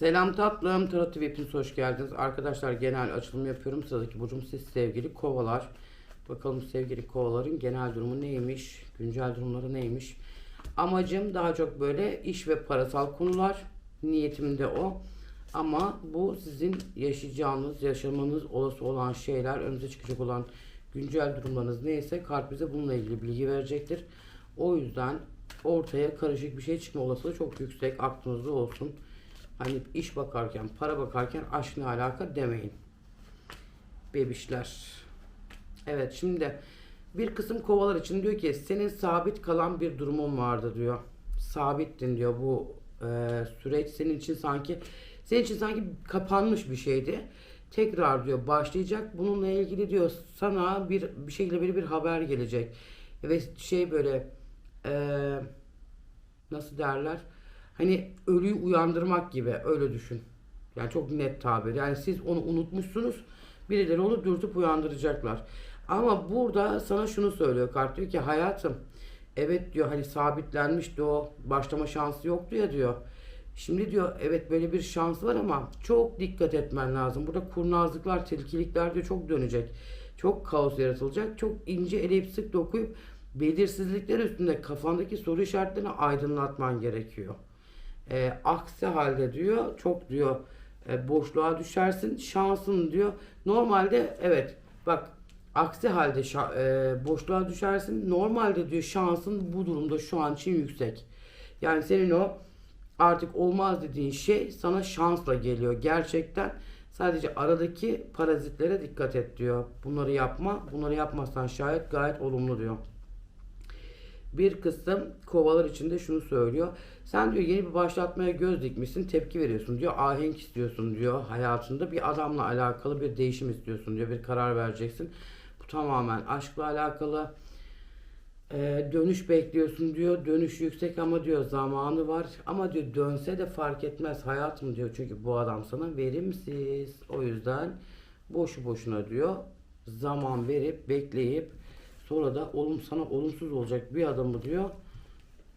Selam tatlım. Tarot TV hepiniz hoş geldiniz. Arkadaşlar genel açılım yapıyorum. Sıradaki burcum siz sevgili kovalar. Bakalım sevgili kovaların genel durumu neymiş? Güncel durumları neymiş? Amacım daha çok böyle iş ve parasal konular. Niyetim de o. Ama bu sizin yaşayacağınız, yaşamanız olası olan şeyler, önünüze çıkacak olan güncel durumlarınız neyse kart bize bununla ilgili bilgi verecektir. O yüzden ortaya karışık bir şey çıkma olasılığı çok yüksek. Aklınızda olsun. Hani iş bakarken, para bakarken aşk ne alaka demeyin. Bebişler. Evet şimdi bir kısım kovalar için diyor ki senin sabit kalan bir durumun vardı diyor. Sabittin diyor bu e, süreç senin için sanki senin için sanki kapanmış bir şeydi. Tekrar diyor başlayacak. Bununla ilgili diyor sana bir bir şekilde bir bir haber gelecek. Ve şey böyle eee nasıl derler? Hani ölüyü uyandırmak gibi öyle düşün. Yani çok net tabir. Yani siz onu unutmuşsunuz. Birileri onu dürtüp uyandıracaklar. Ama burada sana şunu söylüyor kart diyor ki hayatım evet diyor hani sabitlenmişti o başlama şansı yoktu ya diyor. Şimdi diyor evet böyle bir şans var ama çok dikkat etmen lazım. Burada kurnazlıklar, tilkilikler diyor çok dönecek. Çok kaos yaratılacak. Çok ince eleyip sık dokuyup belirsizlikler üstünde kafandaki soru işaretlerini aydınlatman gerekiyor. E, aksi halde diyor çok diyor e, boşluğa düşersin. Şansın diyor. Normalde evet bak aksi halde şa- e, boşluğa düşersin. Normalde diyor şansın bu durumda şu an için yüksek. Yani senin o artık olmaz dediğin şey sana şansla geliyor gerçekten. Sadece aradaki parazitlere dikkat et diyor. Bunları yapma. Bunları yapmazsan şayet gayet olumlu diyor. Bir kısım kovalar içinde şunu söylüyor. Sen diyor yeni bir başlatmaya göz dikmişsin, tepki veriyorsun diyor. Ahenk istiyorsun diyor hayatında. Bir adamla alakalı bir değişim istiyorsun diyor. Bir karar vereceksin. Bu tamamen aşkla alakalı. Ee, dönüş bekliyorsun diyor. Dönüş yüksek ama diyor zamanı var. Ama diyor dönse de fark etmez hayatım diyor. Çünkü bu adam sana verimsiz. O yüzden boşu boşuna diyor. Zaman verip bekleyip sonra da olum sana olumsuz olacak bir adamı diyor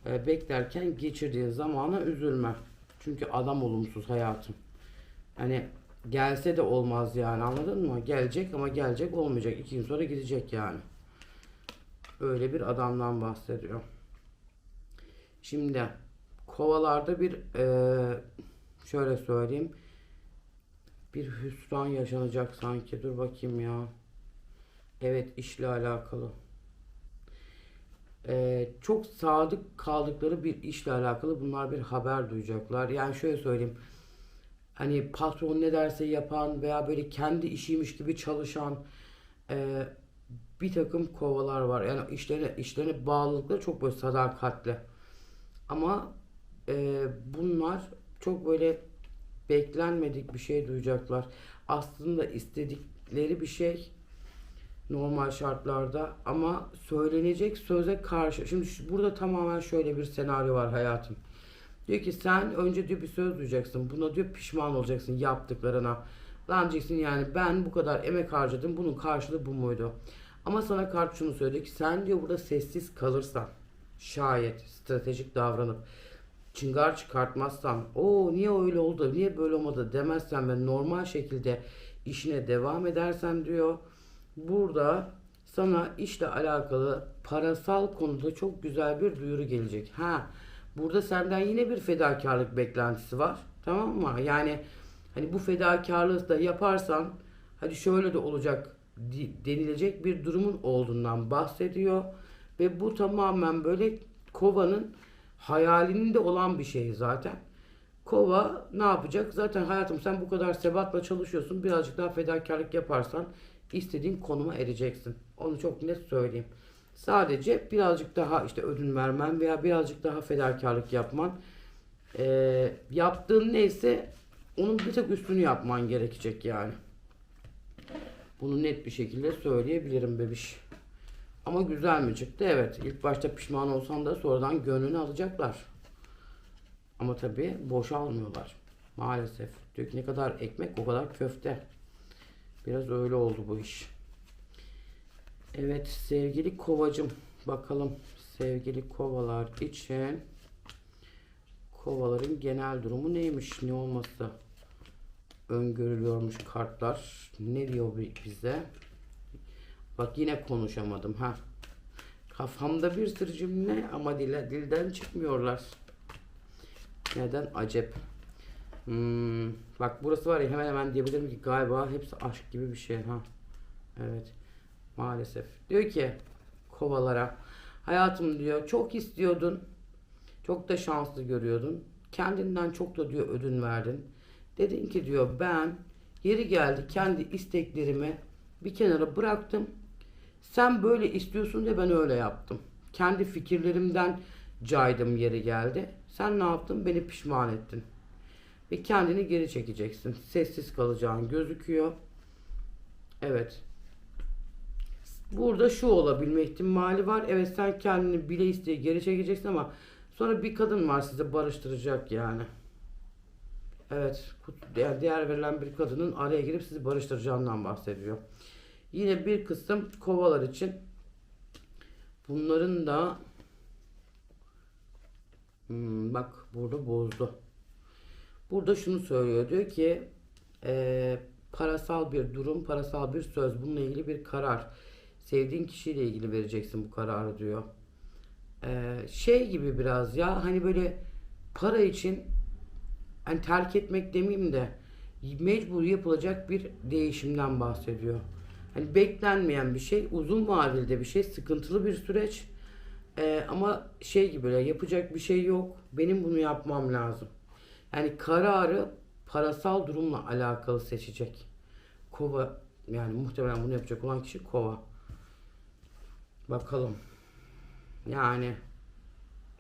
e, beklerken geçirdiğin zamana üzülme. Çünkü adam olumsuz hayatım. Hani gelse de olmaz yani anladın mı? Gelecek ama gelecek olmayacak. İki gün sonra gidecek yani. Öyle bir adamdan bahsediyor. Şimdi kovalarda bir e, şöyle söyleyeyim. Bir hüsran yaşanacak sanki. Dur bakayım ya. Evet işle alakalı. Ee, çok sadık kaldıkları bir işle alakalı bunlar bir haber duyacaklar. Yani şöyle söyleyeyim. Hani patron ne derse yapan veya böyle kendi işiymiş gibi çalışan e, bir takım kovalar var. Yani işlerine, işlerine bağlılıkları çok böyle sadakatli. Ama e, bunlar çok böyle beklenmedik bir şey duyacaklar. Aslında istedikleri bir şey normal şartlarda ama söylenecek söze karşı. Şimdi şu- burada tamamen şöyle bir senaryo var hayatım. Diyor ki sen önce diyor bir söz duyacaksın. Buna diyor pişman olacaksın yaptıklarına. Lan diyeceksin yani ben bu kadar emek harcadım. Bunun karşılığı bu muydu? Ama sana kart şunu söylüyor ki sen diyor burada sessiz kalırsan şayet stratejik davranıp çıngar çıkartmazsan o niye öyle oldu niye böyle olmadı demezsen ve normal şekilde işine devam edersen diyor burada sana işle alakalı parasal konuda çok güzel bir duyuru gelecek. Ha burada senden yine bir fedakarlık beklentisi var. Tamam mı? Yani hani bu fedakarlığı da yaparsan hadi şöyle de olacak denilecek bir durumun olduğundan bahsediyor. Ve bu tamamen böyle kovanın hayalinde olan bir şey zaten. Kova ne yapacak? Zaten hayatım sen bu kadar sebatla çalışıyorsun. Birazcık daha fedakarlık yaparsan istediğin konuma ereceksin. Onu çok net söyleyeyim. Sadece birazcık daha işte ödün vermen veya birazcık daha fedakarlık yapman. Ee, yaptığın neyse onun bir tek üstünü yapman gerekecek yani. Bunu net bir şekilde söyleyebilirim bebiş. Ama güzel mi çıktı? Evet. İlk başta pişman olsan da sonradan gönlünü alacaklar. Ama tabii boşa almıyorlar. Maalesef. Diyor ne kadar ekmek o kadar köfte. Biraz öyle oldu bu iş. Evet sevgili kovacım. Bakalım sevgili kovalar için Kovaların genel durumu neymiş? Ne olması öngörülüyormuş kartlar. Ne diyor bi- bize? Bak yine konuşamadım ha. Kafamda bir sürü cümle ama dile, dilden çıkmıyorlar. Neden? Acep. Hmm, bak burası var ya hemen hemen diyebilirim ki galiba hepsi aşk gibi bir şey ha. Evet. Maalesef. Diyor ki kovalara hayatım diyor çok istiyordun. Çok da şanslı görüyordun. Kendinden çok da diyor ödün verdin. Dedin ki diyor ben yeri geldi kendi isteklerimi bir kenara bıraktım. Sen böyle istiyorsun diye ben öyle yaptım. Kendi fikirlerimden caydım yeri geldi. Sen ne yaptın? Beni pişman ettin. Ve kendini geri çekeceksin. Sessiz kalacağın gözüküyor. Evet. Burada şu olabilme ihtimali var. Evet sen kendini bile isteye geri çekeceksin ama sonra bir kadın var sizi barıştıracak yani. Evet. Değer, değer verilen bir kadının araya girip sizi barıştıracağından bahsediyor. Yine bir kısım kovalar için bunların da Hmm, bak burada bozdu. Burada şunu söylüyor. Diyor ki eee, parasal bir durum, parasal bir söz. Bununla ilgili bir karar. Sevdiğin kişiyle ilgili vereceksin bu kararı diyor. Eee, şey gibi biraz ya hani böyle para için hani terk etmek demeyeyim de mecbur yapılacak bir değişimden bahsediyor. Hani beklenmeyen bir şey, uzun vadeli bir şey, sıkıntılı bir süreç. Ee, ama şey gibi böyle yapacak bir şey yok. Benim bunu yapmam lazım. Yani kararı parasal durumla alakalı seçecek. Kova yani muhtemelen bunu yapacak olan kişi kova. Bakalım. Yani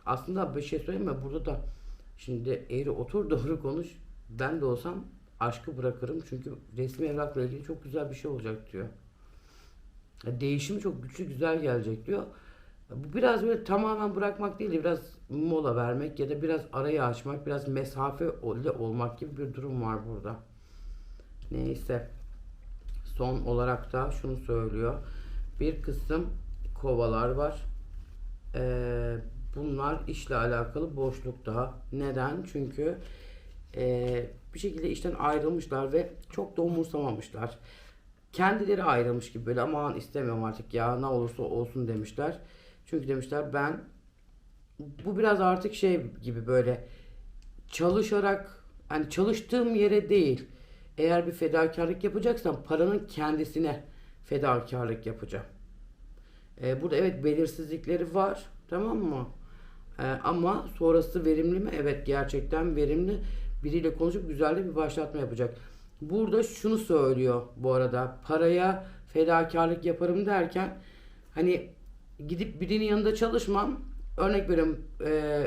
aslında bir şey söyleyeyim mi? Burada da şimdi eğri otur doğru konuş. Ben de olsam aşkı bırakırım. Çünkü resmi evrakla ilgili çok güzel bir şey olacak diyor. Ya Değişimi çok güçlü güzel gelecek diyor. Bu biraz böyle tamamen bırakmak değil, biraz mola vermek ya da biraz arayı açmak, biraz mesafe olmak gibi bir durum var burada. Neyse. Son olarak da şunu söylüyor. Bir kısım kovalar var. Ee, bunlar işle alakalı boşlukta. Neden? Çünkü ee, bir şekilde işten ayrılmışlar ve çok da umursamamışlar. Kendileri ayrılmış gibi böyle aman istemiyorum artık ya ne olursa olsun demişler. Çünkü demişler ben bu biraz artık şey gibi böyle çalışarak hani çalıştığım yere değil eğer bir fedakarlık yapacaksam paranın kendisine fedakarlık yapacağım. Ee, burada evet belirsizlikleri var tamam mı? Ee, ama sonrası verimli mi? Evet gerçekten verimli. Biriyle konuşup güzel bir başlatma yapacak. Burada şunu söylüyor bu arada. Paraya fedakarlık yaparım derken hani gidip birinin yanında çalışmam. Örnek veriyorum e,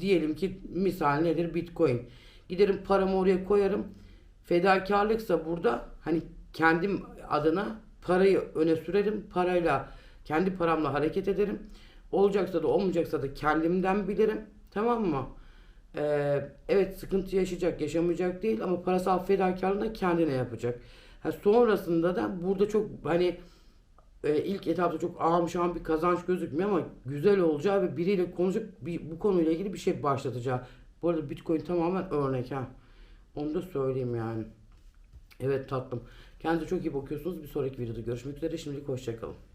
diyelim ki misal nedir Bitcoin. Giderim paramı oraya koyarım. Fedakarlıksa burada hani kendim adına parayı öne sürerim. Parayla kendi paramla hareket ederim. Olacaksa da olmayacaksa da kendimden bilirim. Tamam mı? Ee, evet sıkıntı yaşayacak, yaşamayacak değil ama parasal fedakarlığını da kendine yapacak. Ha, sonrasında da burada çok hani e, ilk etapta çok ağam şahım bir kazanç gözükmüyor ama güzel olacağı ve biriyle konuşup bir, bu konuyla ilgili bir şey başlatacağı. Bu arada Bitcoin tamamen örnek ha. Onu da söyleyeyim yani. Evet tatlım. Kendinize çok iyi bakıyorsunuz. Bir sonraki videoda görüşmek üzere. Şimdilik hoşçakalın.